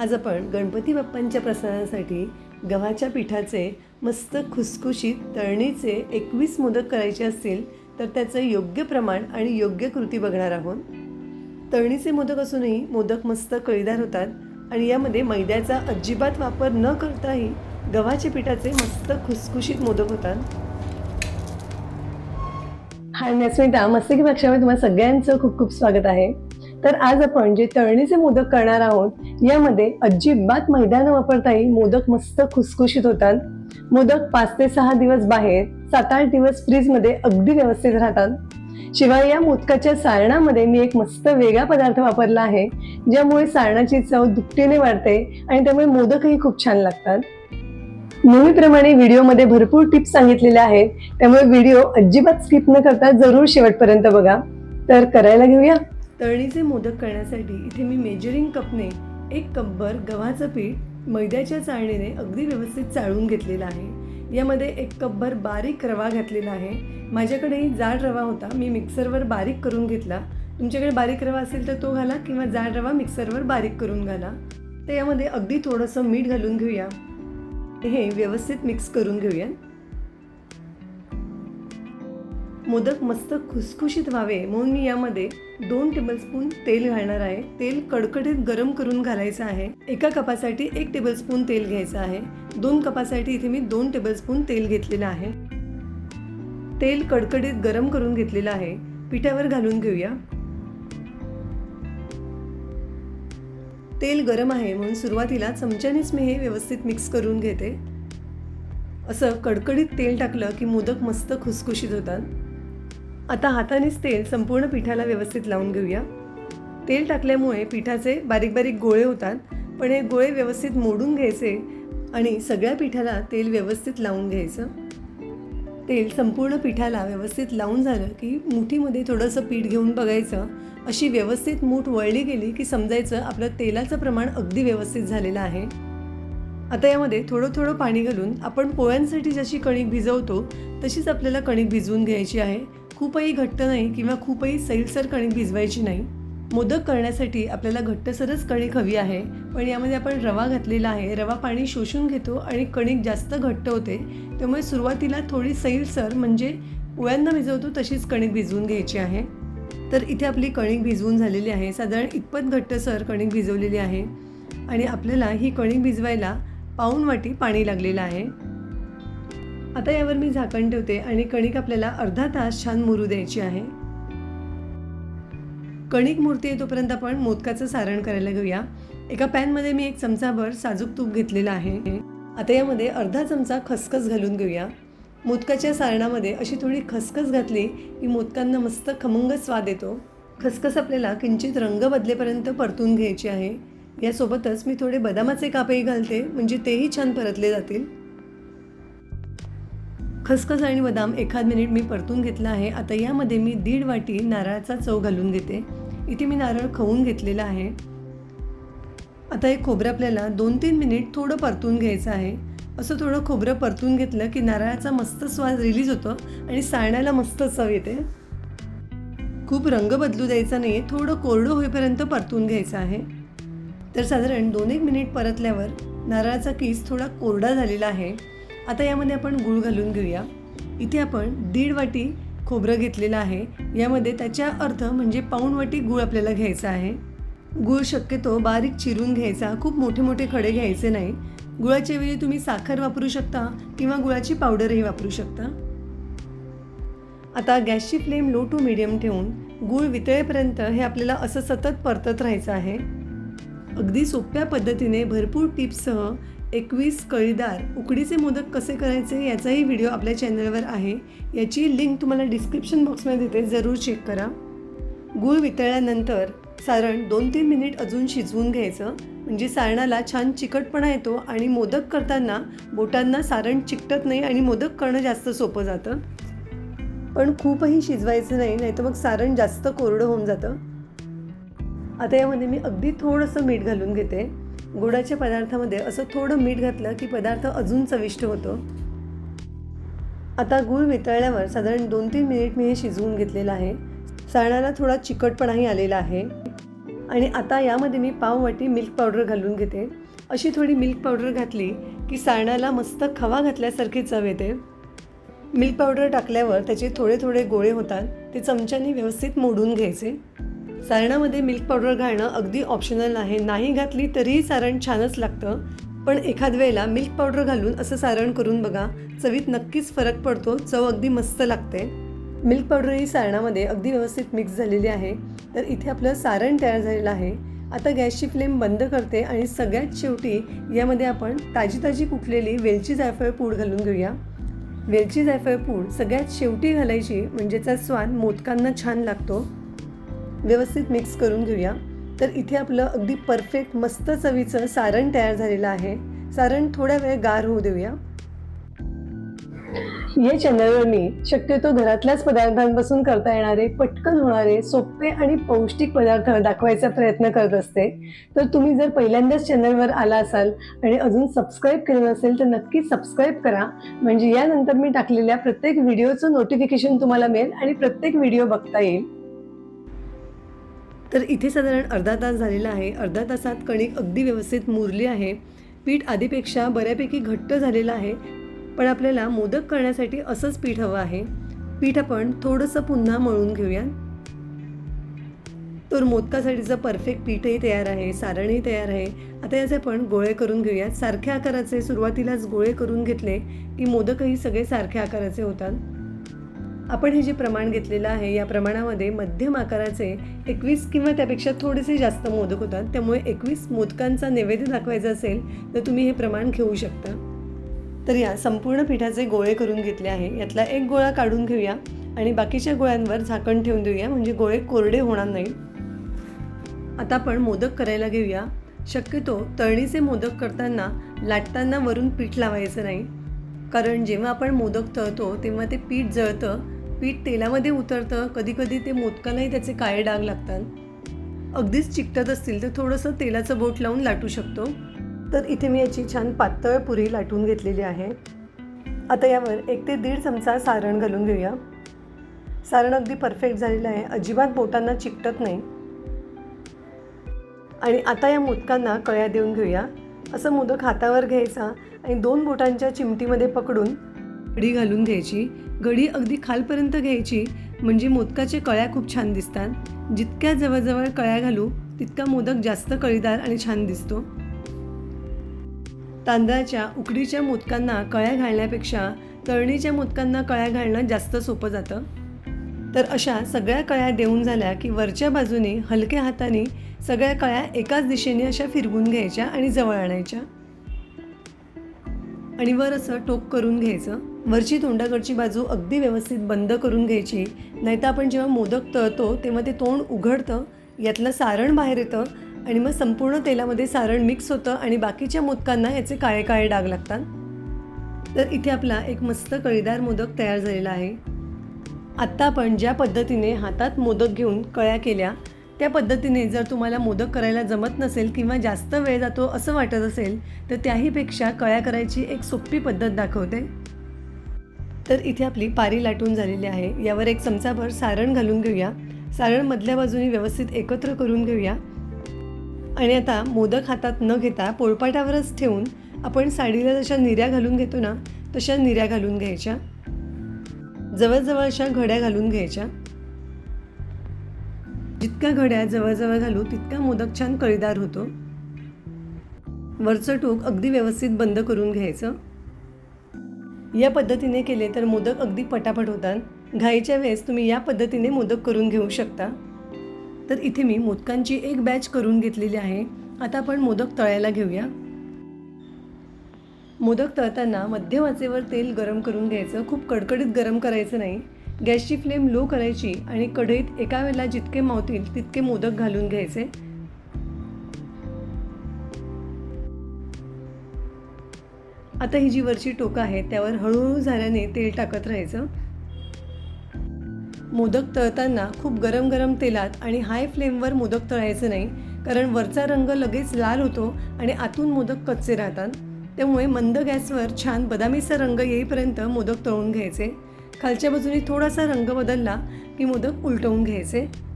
आज आपण गणपती बाप्पांच्या प्रसादासाठी गव्हाच्या पिठाचे मस्त खुसखुशीत तळणीचे एकवीस मोदक करायचे असतील तर त्याचं योग्य प्रमाण आणि योग्य कृती बघणार आहोत. तळणीचे मोदक असूनही मोदक मस्त कळीदार होतात आणि यामध्ये मैद्याचा अजिबात वापर न करताही गव्हाच्या पिठाचे मस्त खुसखुशीत मोदक होतात. हाय मी अस्मिता. मस्तिकी पक्षामध्ये तुम्हाला सगळ्यांचं खूप खूप स्वागत आहे. तर आज आपण जे तळणीचे मोदक करणार आहोत यामध्ये अजिबात मैदा न वापरताही मोदक मस्त खुसखुशीत होतात. मोदक पाच ते सहा दिवस बाहेर सात आठ दिवस फ्रीजमध्ये अगदी व्यवस्थित राहतात. शिवाय या मोदकाच्या सारणामध्ये मी एक मस्त वेगळा पदार्थ वापरला आहे ज्यामुळे सारणाची चव दुपटीने वाढते आणि त्यामुळे मोदकही खूप छान लागतात. नेहमीप्रमाणे व्हिडिओमध्ये भरपूर टिप्स सांगितलेल्या आहेत त्यामुळे व्हिडिओ अजिबात स्किप न करता जरूर शेवटपर्यंत बघा. तर करायला घेऊया. तळणीचे मोदक करण्यासाठी इथे मी मेजरिंग कपने एक कपभर गव्हाचं पीठ मैद्याच्या चाळणीने अगदी व्यवस्थित चाळून घेतलेलं आहे. यामध्ये एक कपभर बारीक रवा घातलेला आहे. माझ्याकडे जाड रवा होता. मी मिक्सरवर बारीक करून घेतला. तुमच्याकडे बारीक रवा असेल तर तो घाला किंवा जाड रवा मिक्सरवर बारीक करून घाला. तर यामध्ये अगदी थोडंसं मीठ घालून घेऊया. हे व्यवस्थित मिक्स करून घेऊया. मोदक मस्त खुसखुशीत व्हावे. म्हणून मी यामध्ये दोन टेबलस्पून तेल घालणार आहे. तेल कडकडीत गरम करून घालायचं आहे. एका कपासाठी एक टेबलस्पून तेल घ्यायचं आहे. दोन कपासाठी इथे मी दोन टेबलस्पून तेल घेतलेलं आहे. तेल कडकडीत गरम करून घेतलेलं आहे. पिठावर घालून घेऊया. तेल गरम आहे. म्हणून सुरुवातीला चमच्यानेच मी हे व्यवस्थित मिक्स करून घेते. असं कडकडीत तेल टाकलं की मोदक मस्त खुसखुशीत होतात. आता हातानेच तेल संपूर्ण पिठाला व्यवस्थित लावून घेऊया. तेल टाकल्यामुळे पिठाचे बारीक बारीक गोळे होतात पण हे गोळे व्यवस्थित मोडून घ्यायचे आणि सगळ्या पिठाला तेल व्यवस्थित लावून घ्यायचं. तेल संपूर्ण पिठाला व्यवस्थित लावून झालं की मुठीमध्ये थोडंसं पीठ घेऊन बघायचं. अशी व्यवस्थित मूठ वळली गेली की समजायचं आपलं तेलाचं प्रमाण अगदी व्यवस्थित झालेलं आहे. आता यामध्ये थोडं थोडं पाणी घालून आपण पोळ्यांसाठी जशी कणिक भिजवतो तशीच आपल्याला कणिक भिजवून घ्यायची आहे. खूपही घट्ट नाही किंवा खूपही सैलसर कणिक भिजवायची नाही. मोदक करण्यासाठी आपल्याला घट्टसरच कणिक हवी आहे. पण यामध्ये आपण रवा घातलेला आहे. रवा पाणी शोषून घेतो आणि कणिक जास्त घट्ट होते. त्यामुळे सुरुवातीला थोडी सैलसर म्हणजे पोळ्यांना भिजवतो तशीच कणिक भिजवून घ्यायची आहे. तर इथे आपली कणिक भिजवून झालेली आहे. साधारण इतपत घट्टसर कणिक भिजवलेली आहे. आणि आपल्याला ही कणिक भिजवायला पाऊण वाटी पाणी लागलेलं आहे. आता यावर मी झाकण ठेवते आणि कणिक आपल्याला अर्धा तास छान मुरू द्यायची आहे. कणिक मूर्ती तोपर्यंत आपण मोदकाचं सारण करायला घेऊया. एका पॅनमध्ये मी एक चमचाभर साजूक तूप घेतलेलं आहे. आता यामध्ये अर्धा चमचा खसखस घालून घेऊया. मोदकाच्या सारणामध्ये अशी थोडी खसखस घातली की मोदकांना मस्त खमंग स्वाद येतो. खसखस आपल्याला किंचित रंग बदलेपर्यंत परतून घ्यायची आहे. यासोबतच मी थोडे बदामाचे कापही घालते म्हणजे तेही छान परतले जातील. खसखस आणि बदाम एखाद मिनिट मी परतून घेतला आहे. आता यामध्ये मी दीड वाटी नारळाचा चव घालून घेते. इथे मी नारळ खवून घेतलेला आहे. आता हे खोबरं आपल्याला दोन तीन मिनिट थोडं परतून घ्यायचं आहे. असं थोडं खोबरं परतून घेतलं की नारळाचा मस्त स्वाद रिलीज होतो आणि साळण्याला मस्त चव येते. खूप रंग बदलू द्यायचा नाही थोडं कोरडं होईपर्यंत परतून घ्यायचं आहे. तर साधारण दोन एक मिनिट परतल्यावर नारळाचा किस थोडा कोरडा झालेला आहे. आता यामध्ये आपण गूळ घालून घेऊया. इथे आपण दीड वाटी खोबरं घेतलेलं आहे. यामध्ये त्याच्या अर्थ म्हणजे पाऊण वाटी गूळ आपल्याला घ्यायचा आहे. गूळ शक्यतो बारीक चिरून घ्यायचा खूप मोठे मोठे खडे घ्यायचे नाही. गुळाच्या वेळी तुम्ही साखर वापरू शकता किंवा गुळाची पावडरही वापरू शकता. आता गॅसची फ्लेम लो टू मिडियम ठेवून गूळ वितळेपर्यंत हे आपल्याला असं सतत परतत राहायचं आहे. अगदी सोप्या पद्धतीने भरपूर टिप्ससह एकवीस कळीदार उकडीचे मोदक कसे करायचे याचाही व्हिडिओ आपल्या चॅनलवर आहे. याची लिंक तुम्हाला डिस्क्रिप्शन बॉक्समध्ये देते जरूर चेक करा. गूळ वितळल्यानंतर सारण दोन तीन मिनिट अजून शिजवून घ्यायचं. म्हणजे सारणाला छान चिकटपणा येतो आणि मोदक करताना बोटांना सारण चिकटत नाही आणि मोदक करणं जास्त सोपं जातं. पण खूपही शिजवायचं नाही नाहीतर मग सारण जास्त कोरडं होऊन जातं. आता यामध्ये मी अगदी थोडंसं मीठ घालून घेते. गोडाच्या पदार्थामध्ये असं थोडं मीठ घातलं की पदार्थ अजून चविष्ट होतो. आता गूळ वितळल्यावर साधारण दोन तीन मिनिट मी हे शिजवून घेतलेलं आहे. सारणाला थोडा चिकटपणाही आलेला आहे. आणि आता यामध्ये मी पाववाटी मिल्क पावडर घालून घेते. अशी थोडी मिल्क पावडर घातली की सारणाला मस्त खवा घातल्यासारखी चव येते. मिल्क पावडर टाकल्यावर त्याचे थोडे थोडे गोळे होतात. ते चमच्याने व्यवस्थित मोडून घ्यायचे. सारणामध्ये मिल्क पावडर घालणं अगदी ऑप्शनल आहे नाही घातली तरीही सारण छानच लागतं. पण एखाद वेळेला मिल्क पावडर घालून असं सारण करून बघा चवीत नक्कीच फरक पडतो चव अगदी मस्त लागते. मिल्क पावडर ही सारणामध्ये अगदी व्यवस्थित मिक्स झालेली आहे. तर इथे आपलं सारण तयार झालेलं आहे. आता गॅसची फ्लेम बंद करते आणि सगळ्यात शेवटी यामध्ये आपण ताजी ताजी कुठलेली वेलची जायफळ पूड घालून घेऊया. वेलची जायफळ पूड सगळ्यात शेवटी घालायची म्हणजे त्याचा स्वाद मोदकांना छान लागतो. व्यवस्थित मिक्स करून घेऊया. तर इथे आपलं अगदी परफेक्ट मस्त चवीचं सारण तयार झालेलं आहे. सारण थोड्या वेळ गार होऊ देऊया. या चॅनलवर मी शक्यतो घरातल्याच पदार्थांपासून करता येणारे पटकन होणारे सोपे आणि पौष्टिक पदार्थ दाखवायचा प्रयत्न करत असते. तर तुम्ही जर पहिल्यांदाच चॅनलवर आला असाल आणि अजून सबस्क्राईब केलं नसेल तर नक्की सबस्क्राईब करा. म्हणजे यानंतर मी टाकलेल्या प्रत्येक व्हिडिओचं नोटिफिकेशन तुम्हाला मिळेल आणि प्रत्येक व्हिडिओ बघता येईल. तर इथे साधारण अर्धा तास झालेला आहे. अर्धा तासात कणिक अगदी व्यवस्थित मुरली आहे. पीठ आधीपेक्षा बऱ्यापैकी घट्ट झालेलं आहे. पण आपल्याला मोदक करण्यासाठी असंच पीठ हवं आहे. पीठ आपण थोडंसं पुन्हा मळून घेऊया तर मोदकासाठीचं परफेक्ट पीठही तयार आहे. सारणही तयार आहे. आता याचे आपण गोळे करून घेऊयात. सारख्या आकाराचे सुरुवातीलाच गोळे करून घेतले की मोदकही सगळे सारख्या आकाराचे होतात. आपण हे जे प्रमाण घेतलेलं आहे या प्रमाणामध्ये मध्यम आकाराचे एकवीस किंवा त्यापेक्षा थोडेसे जास्त मोदक होतात. त्यामुळे एकवीस मोदकांचा नैवेद्य दाखवायचा असेल तर तुम्ही हे प्रमाण घेऊ शकता. तर या संपूर्ण पिठाचे गोळे करून घेतले आहे. यातला एक गोळा काढून घेऊया आणि बाकीच्या गोळ्यांवर झाकण ठेवून देऊया. म्हणजे गोळे कोरडे होणार नाही आता आपण मोदक करायला घेऊया. शक्यतो तळणीचे मोदक करताना लाटताना वरून पीठ लावायचं नाही. कारण जेव्हा आपण मोदक तळतो तेव्हा ते पीठ जळतं. पीठ तेलामध्ये उतरतं कधीकधी ते मोदकालाही त्याचे काळे डाग लागतात. अगदीच चिकटत असतील तर थोडंसं तेलाचं बोट लावून लाटू शकतो. तर इथे मी याची छान पातळ पुरी लाटून घेतलेली आहे. आता यावर एक ते दीड चमचा सारण घालून घेऊया. सारण अगदी परफेक्ट झालेलं आहे. अजिबात बोटांना चिकटत नाही. आणि आता या मोदकांना कळ्या देऊन घेऊया. असं मोदक हातावर घ्यायचा आणि दोन बोटांच्या चिमटीमध्ये पकडून घडी घालून घ्यायची. घडी अगदी खालपर्यंत घ्यायची. म्हणजे मोदकाचे कळ्या खूप छान दिसतात. जितक्या जवळजवळ कळ्या घालू तितका मोदक जास्त कळीदार आणि छान दिसतो. तांदळाच्या उकडीच्या मोदकांना कळ्या घालण्यापेक्षा तळणीच्या मोदकांना कळ्या घालणं जास्त सोपं जातं. तर अशा सगळ्या कळ्या देऊन झाल्या की वरच्या बाजूने हलक्या हाताने सगळ्या कळ्या एकाच दिशेने अशा फिरवून घ्यायच्या आणि जवळ आणायच्या. आणि वर असं टोक करून घ्यायचं. वरची तोंडाकडची बाजू अगदी व्यवस्थित बंद करून घ्यायची नाहीतर आपण जेव्हा मोदक तळतो तेव्हा ते तोंड उघडतं यातलं सारण बाहेर येतं आणि मग संपूर्ण तेलामध्ये सारण मिक्स होतं आणि बाकीच्या मोदकांना याचे काळे काळे डाग लागतात. तर इथे आपला एक मस्त कळीदार मोदक तयार झालेला आहे. आत्ता आपण ज्या पद्धतीने हातात मोदक घेऊन कळ्या केल्या त्या पद्धतीने जर तुम्हाला मोदक करायला जमत नसेल किंवा जास्त वेळ जातो असं वाटत असेल तर त्याहीपेक्षा कळ्या करायची एक सोपी पद्धत दाखवते. तर इथे आपली पारी लाटून झालेली आहे. यावर एक चमचाभर सारण घालून घेऊया. सारण मधल्या बाजूने व्यवस्थित एकत्र करून घेऊया. आणि आता मोदक हातात न घेता पोळपाटावरच ठेवून आपण साडीला जशा निऱ्या घालून घेतो ना तशा निऱ्या घालून घ्यायच्या. जवळजवळ अशा घड्या घालून घ्यायच्या. जितक्या घड्या जवळजवळ घालू तितका मोदक छान कळीदार होतो. वरचं टोक अगदी व्यवस्थित बंद करून घ्यायचं. या पद्धतीने केले तर मोदक अगदी पटापट होतात. घाईच्या वेळेस तुम्ही या पद्धतीने मोदक करून घेऊ शकता. तर इथे मी मोदकांची एक बॅच करून घेतलेली आहे. आता आपण मोदक तळायला घेऊया. मोदक तळताना मध्यम आचेवर तेल गरम करून घ्यायचं. खूप कडकडीत गरम करायचं नाही. गॅसची फ्लेम लो करायची आणि कढईत एका वेळेला जितके मावतील तितके मोदक घालून घ्यायचे. आता ही जी वरची टोकं आहे त्यावर हळूहळू झाल्याने तेल टाकत राहायचं. मोदक तळताना खूप गरम गरम तेलात आणि हाय फ्लेमवर मोदक तळायचं नाही कारण वरचा रंग लगेच लाल होतो आणि आतून मोदक कच्चे राहतात. त्यामुळे मंद गॅसवर छान बदामीचा रंग येईपर्यंत मोदक तळून घ्यायचे. खालच्या बाजूने थोडासा रंग बदलला की मोदक उलटवून घ्यायचे.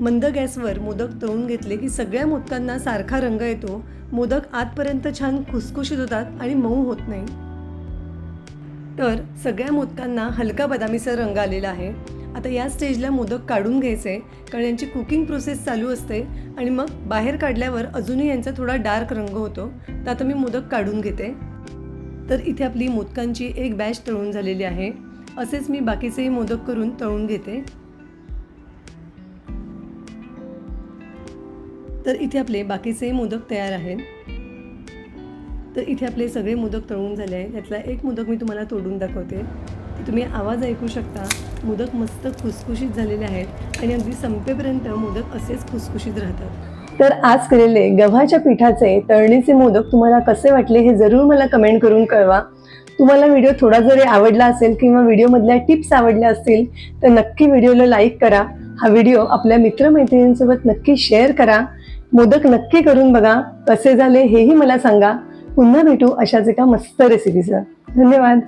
मंद गॅसवर मोदक तळून घेतले की सगळ्या मोदकांना सारखा रंग येतो. मोदक आतपर्यंत छान खुसखुशीत होतात आणि मऊ होत नाही. तर सगळ्या मोदकांना हलका बदामीचा रंग आलेला आहे. आता या स्टेजला मोदक काढून घ्यायचे कारण यांची कुकिंग प्रोसेस चालू असते आणि मग बाहेर काढल्यावर अजूनही यांचा थोडा डार्क रंग होतो. तर आता मी मोदक काढून घेते. तर इथे आपली मोदकांची एक बॅच तळून झालेली आहे. असेच मी बाकीचेही मोदक करून तळून घेते. तर इथे आपले बाकीचे मोदक तयार आहेत. तर इथे आपले सगळे मोदक तळून झाले आहेत. त्यातला एक मोदक मी तुम्हाला तोडून दाखवते. तुम्ही आवाज ऐकू शकता मोदक मस्त खुसखुशीत झालेले आहेत आणि अगदी संपेपर्यंत मोदक असेच खुसखुशीत राहतात. तर आज केलेले गव्हाच्या पिठाचे तळणीचे मोदक तुम्हाला कसे वाटले हे जरूर मला कमेंट करून कळवा. तुम्हाला व्हिडिओ थोडा जरी आवडला असेल किंवा व्हिडिओमधल्या टिप्स आवडल्या असतील तर नक्की व्हिडिओला लाईक करा. हा व्हिडिओ आपल्या मित्रमैत्रिणींसोबत नक्की शेअर करा. मोदक नक्की करून बघा. कसे झाले हेही मला सांगा. पुन्हा भेटू अशाच एका मस्त रेसिपीचं धन्यवाद.